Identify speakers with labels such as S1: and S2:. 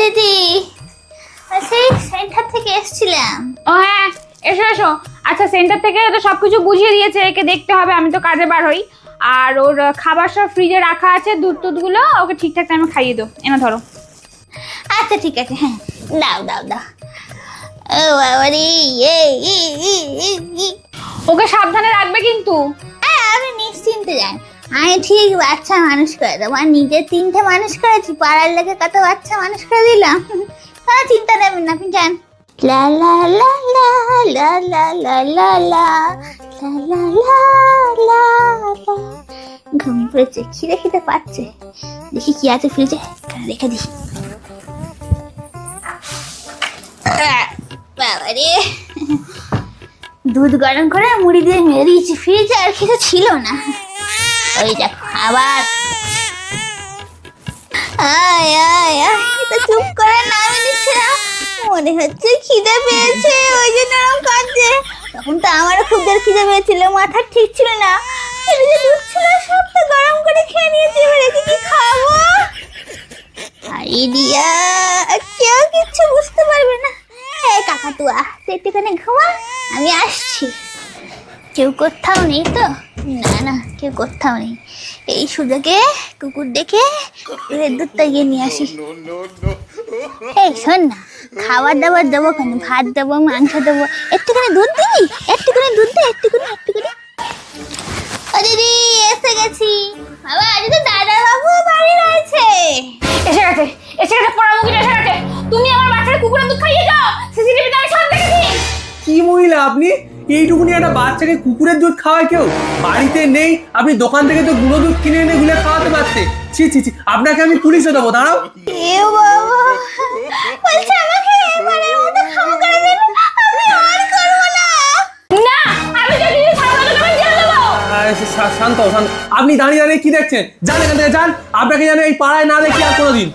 S1: দিদি। সেই সেন্টার থেকে এসছিলাম।
S2: ও হ্যাঁ এসো এসো। আচ্ছা সেন্টার থেকে তো সব কিছু বুঝিয়ে দিয়েছে একে দেখতে হবে আমি তো কাজে বার হই। আর ওর খাবার সব ফ্রিজে রাখা আছে দুধ টুধগুলো ওকে ঠিকঠাক টাইমে খাইয়ে দাও। এনে ধরো।
S1: আচ্ছা ঠিক আছে হ্যাঁ। দাও দাও দাও। ও বাবা রে।
S2: ওকে সাবধানে রাখবে কিন্তু।
S1: আমি ঠিক বাচ্চা মানুষ করে দেবো আর নিজের তিনটে মানুষ করেছি পাড়ার লেগে কত বাচ্চা মানুষ করে দিলাম কোনো চিন্তা নেবেন না আপনি যান লা পড়েছে খিদে খিদে পাচ্ছে দেখি কি আছে ফ্রিজে রেখে দিই দুধ গরম করে মুড়ি দিয়ে মেরে দিয়েছি ফ্রিজে আর কিছু ছিল না ওই দেখো আবার। আয় আয় আয়, এটা চুপ করে নামে নিচ্ছে না। মনে হচ্ছে খিদে পেয়েছে, ওই জন্য এরকম কাঁদছে। তখন তো আমারও খুব জোর খিদে পেয়েছিল, মাথা ঠিক ছিল না। সব তো গরম করে খেয়ে নিয়েছি কি খাব? আইডিয়া কেউ কিচ্ছু বুঝতে পারবে না। এ, কাকাতুয়া, তুই একটুখানি ঘুমা, আমি আসছি। কেউ কোথাও নেই তো? না না কেউ কোথাও নেই। এই সুযোগে কুকুর দেখে কুকুরের দুধটা গিয়ে নিয়ে আসি। এই শোন না খাবার দাবার দেবো কেন? ভাত দেবো মাংস দেবো। একটুখানি দুধ দিবি? একটুখানি দুধ দে একটুখানি একটুখানি। ও দিদি এসে গেছি। বাবা আজ তো দাদা বাবু বাড়ি রয়েছে।
S2: এসে গেছে এসে গেছে পড়ামুখিটা এসে গেছে। তুমি আমার বাচ্চার কুকুরের দুধ খাইয়ে যাও। সিসিটিভিতে আমি সব দেখেছি।
S3: কি মহিলা আপনি? এইটুকুনি একটা বাচ্চাকে কুকুরের দুধ খাওয়ায় কেউ? বাড়িতে নেই আপনি দোকান থেকে তো গুঁড়ো দুধ কিনে এনে গুলে খাওয়াতে পারতে ছি ছি ছি আপনাকে আমি পুলিশে দেবো দাঁড়াও।
S1: এ বাবা বলছে আমাকে এবারের মতো ক্ষমা করে দেন আমি আর করব না।
S2: না আমি যদি ছাড়বো না আমি জেলে দেবো।
S3: আহ, শা- শান্ত শান্ত আপনি দাঁড়িয়ে দাঁড়িয়ে কি দেখছেন? যান এখান থেকে যান আপনাকে যেন এই পাড়ায় না দেখি আর কোনোদিন।